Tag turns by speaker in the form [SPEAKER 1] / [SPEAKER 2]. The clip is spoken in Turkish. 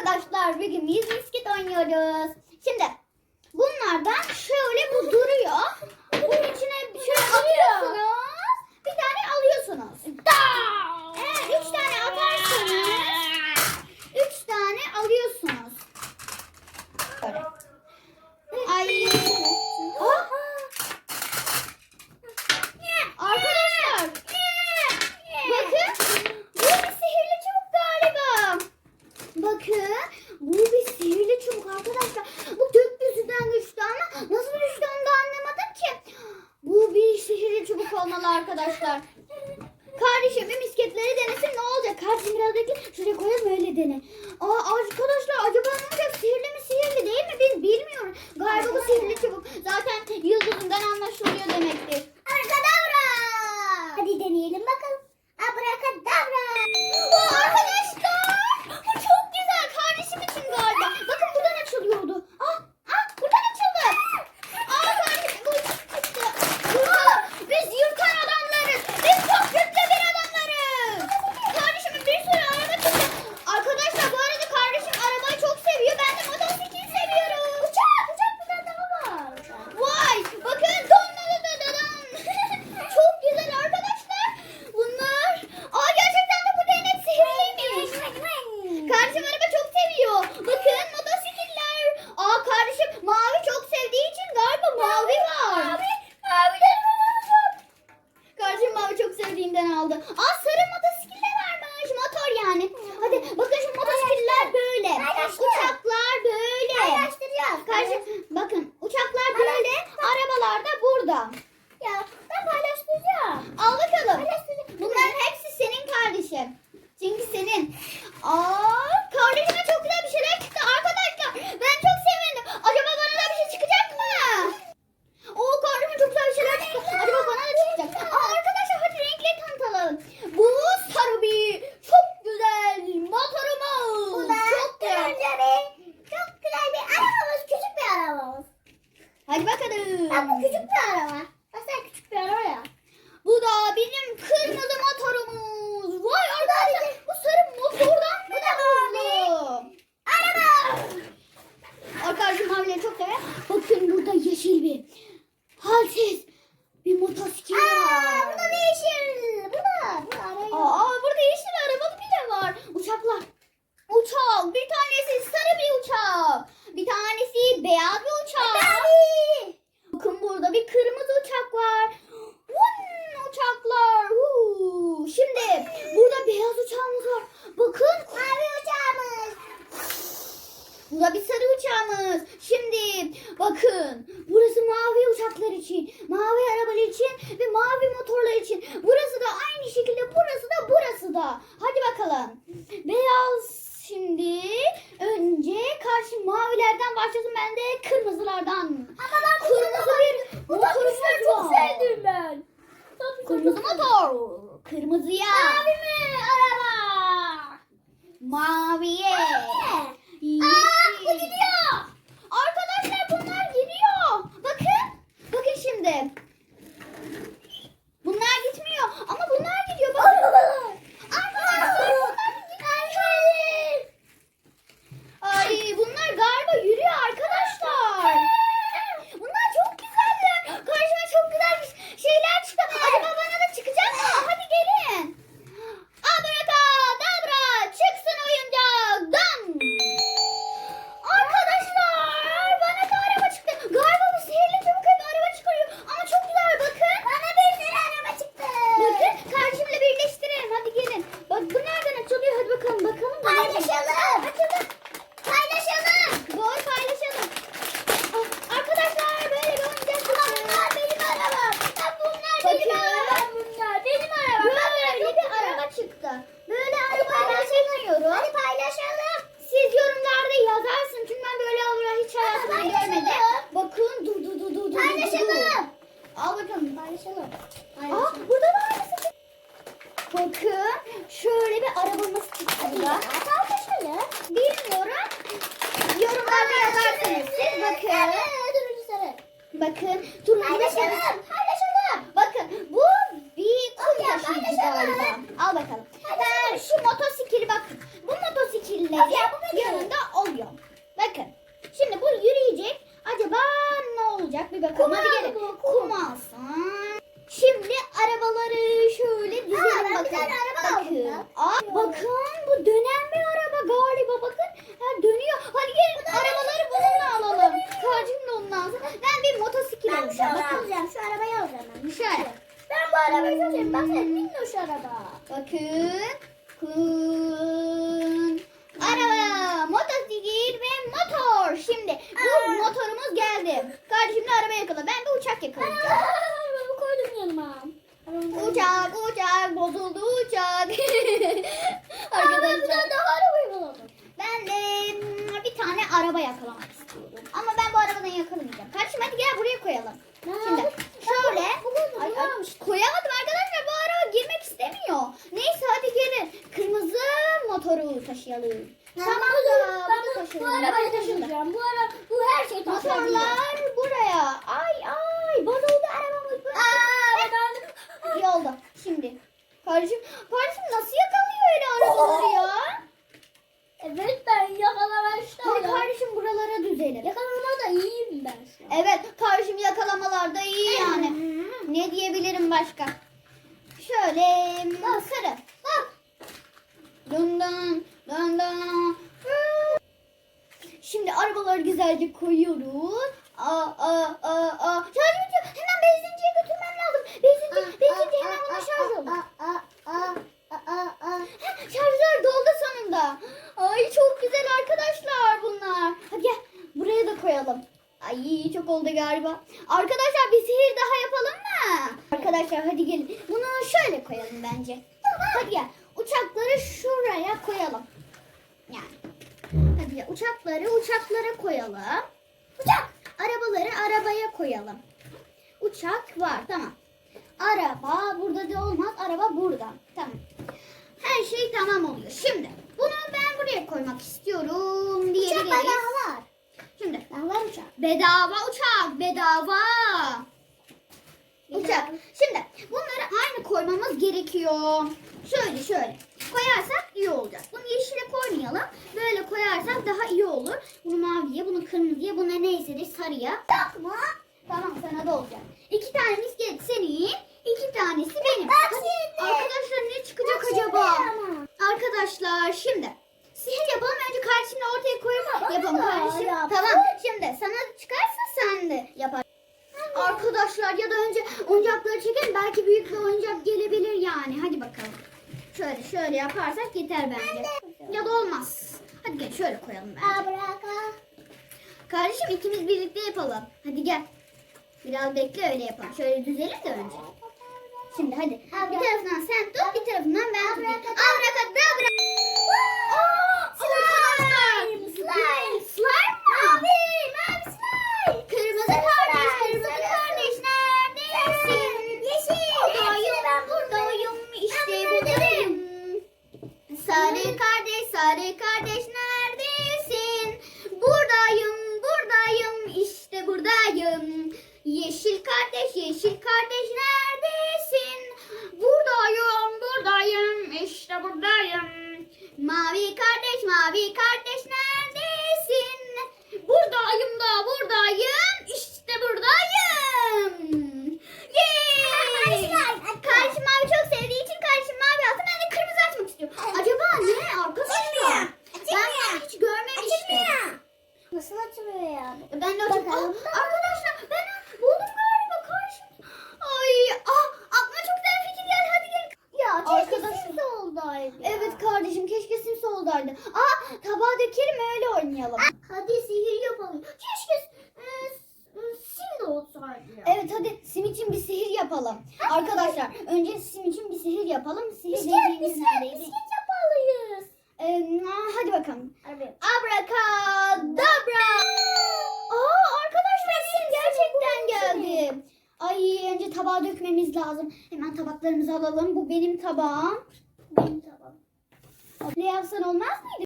[SPEAKER 1] Arkadaşlar bugün biz misket oynuyoruz. Şimdi bunlardan şöyle bu duruyor. Bunun içine şöyle atıyorsunuz. olmalı arkadaşlar. Kardeşim bir misketleri denesin ne olacak? Kardeşim biraz bekle. Şuraya koyalım öyle dene. Aa arkadaşlar Bakın uçaklar böyle, arabalar da burada. uçaklar. Uçak. Bir tanesi sarı bir uçak. Bir tanesi beyaz bir uçak.
[SPEAKER 2] Mavi.
[SPEAKER 1] Bakın burada bir kırmızı uçak var. Vun uçaklar. Huu. Şimdi burada beyaz uçağımız var. Bakın.
[SPEAKER 2] Mavi
[SPEAKER 1] bu bir sarı uçağımız. Şimdi bakın burası mavi uçaklar için, mavi arabalar için ve mavi motorlar için. Burası da aynı şekilde burası da burası da. Hadi bakalım. Beyaz şimdi önce karşı mavilerden başladım ben de kırmızılardan.
[SPEAKER 2] Ama ben
[SPEAKER 1] kırmızı bir motorumuz.
[SPEAKER 2] Çok sevdim ben.
[SPEAKER 1] Kırmızı motor. Kırmızıya.
[SPEAKER 2] Mavi mi araba?
[SPEAKER 1] Maviye.
[SPEAKER 2] Aa!
[SPEAKER 1] Araba yakalamak istiyorum. Ama ben bu arabadan yakalamayacağım. Kardeşim hadi gel buraya koyalım. Şimdi şöyle. Ay, ay, koyamadım arkadaşlar bu araba girmek istemiyor. Neyse hadi gelin. Kırmızı motoru taşıyalım. Tamam da
[SPEAKER 2] ben bu, bu arabayı taşıyacağım. Bu ara bu her şey taşıyacağım.
[SPEAKER 1] Motorlar buraya. Ay ay bozuldu arabamız.
[SPEAKER 2] Aa, ben
[SPEAKER 1] İyi oldu. Şimdi. Kardeşim, kardeşim nasıl yakalıyor öyle arabaları ya?
[SPEAKER 2] Evet ben yakalamıştım.
[SPEAKER 1] Hadi kardeşim buralara düzelim.
[SPEAKER 2] Yakalamada iyiyim ben şu an.
[SPEAKER 1] Evet kardeşim yakalamalarda iyi yani. Ne diyebilirim başka? Şöyle sarı. Bak. Dın dın dın dın. Şimdi arabaları güzelce koyuyoruz. Aa aa aa aa. Şarj bitiyor. Hemen benzinciye götürmem lazım. Benzinci, benzinci hemen buna şarj
[SPEAKER 2] aa.
[SPEAKER 1] Şarjlar doldu sonunda. Ay çok güzel arkadaşlar bunlar. Hadi gel buraya da koyalım. Ay çok oldu galiba. Arkadaşlar bir sihir daha yapalım mı? Arkadaşlar hadi gelin. Bunu şöyle koyalım bence. Hadi gel. Uçakları şuraya koyalım. Yani. Hadi gel. Uçakları uçaklara koyalım. Uçak. Arabaları arabaya koyalım. Uçak var tamam. Araba burada da olmaz. Araba burada. Tamam. Her şey tamam oluyor. Şimdi bunu ben buraya koymak istiyorum
[SPEAKER 2] Uçak
[SPEAKER 1] diyebiliriz.
[SPEAKER 2] bana var.
[SPEAKER 1] Şimdi
[SPEAKER 2] Ben var uçak.
[SPEAKER 1] bedava uçak bedava. Uçak. Şimdi bunları aynı koymamız gerekiyor. Şöyle şöyle. Koyarsak iyi olacak. Bunu yeşile koymayalım. Böyle koyarsak daha iyi olur. Bunu maviye, bunu kırmızıya, bunu neyse de sarıya.
[SPEAKER 2] Takma.
[SPEAKER 1] Tamam sana da olacak. İki tane misket senin, iki tanesi benim.
[SPEAKER 2] Bak
[SPEAKER 1] Hadi,
[SPEAKER 2] şimdi.
[SPEAKER 1] Arkadaşlar ne çıkacak
[SPEAKER 2] Bak şimdi
[SPEAKER 1] acaba?
[SPEAKER 2] ama.
[SPEAKER 1] Arkadaşlar şimdi sihir yapalım. Önce kardeşimle ortaya koyalım.
[SPEAKER 2] Bana
[SPEAKER 1] Yapalım
[SPEAKER 2] da
[SPEAKER 1] kardeşim.
[SPEAKER 2] yap.
[SPEAKER 1] Tamam şimdi sana çıkarsa sen de yapar. Arkadaşlar ya da önce oyuncakları çekelim. Belki büyük bir oyuncak gelebilir yani. Hadi bakalım. Şöyle yaparsak yeter bence. Ya da olmaz. Hadi gel şöyle koyalım bence.
[SPEAKER 2] Abraka.
[SPEAKER 1] Kardeşim ikimiz birlikte yapalım. Hadi gel. Biraz bekle öyle yapalım. Şöyle düzelim de önce. Şimdi hadi. Bir tarafından sen tut, bir tarafından ben tutayım. Abrakadabra. Aa,
[SPEAKER 2] Slime, slime.
[SPEAKER 1] Slime mı?
[SPEAKER 2] Mavi, mavi slime.
[SPEAKER 1] Kırmızı
[SPEAKER 2] Sarı
[SPEAKER 1] kardeş,
[SPEAKER 2] slime,
[SPEAKER 1] kırmızı
[SPEAKER 2] sarı
[SPEAKER 1] kardeş neredesin?
[SPEAKER 2] Yeşil.
[SPEAKER 1] Buradayım,
[SPEAKER 2] Ben
[SPEAKER 1] buradayım, işte
[SPEAKER 2] Ben
[SPEAKER 1] buradayım. Sarı kardeş, sarı kardeş neredesin? Buradayım, buradayım, işte buradayım. Yeşil kardeş, yeşil kardeş neredesin? Buradayım, buradayım, işte buradayım. Mavi kardeş, mavi kardeş neredesin? Buradayım da buradayım, işte buradayım. Yay! Kardeşim mavi çok sevdiği için kardeşim mavi alsın. Ben de kırmızı açmak istiyorum. Acaba ne arkadaşlar? Ben bunu hiç görmemiştim.
[SPEAKER 2] Nasıl açılıyor ya?
[SPEAKER 1] Ben de açıp...
[SPEAKER 2] Bakalım.
[SPEAKER 1] Aa, arkadaşlar ben buldum galiba kardeşim. Ay ah aklıma çok güzel fikir geldi. Hadi gelin.
[SPEAKER 2] Ya
[SPEAKER 1] Arkadaşım.
[SPEAKER 2] keşke siz oldaydı.
[SPEAKER 1] Evet kardeşim keşke simsi oldaydı. Aa tabağa dökelim öyle oynayalım.
[SPEAKER 2] Hadi sihir yapalım. Keşke e, s- sim de olsaydı ya.
[SPEAKER 1] Evet hadi sim için bir sihir yapalım. Arkadaşlar önce sim için bir sihir yapalım. Sihir
[SPEAKER 2] Bisiklet,
[SPEAKER 1] dediğimiz
[SPEAKER 2] bisiklet,
[SPEAKER 1] neredeydi?
[SPEAKER 2] bisiklet yapmalıyız.
[SPEAKER 1] Ee, hadi bakalım.
[SPEAKER 2] Hadi.
[SPEAKER 1] Abrakadabra. Aa arkadaşlar sim gerçekten geldi. Ay önce tabağa dökmemiz lazım. Hemen tabaklarımızı alalım. Bu benim tabağım.
[SPEAKER 2] Benim tamam.
[SPEAKER 1] Ne yapsan olmaz mıydı?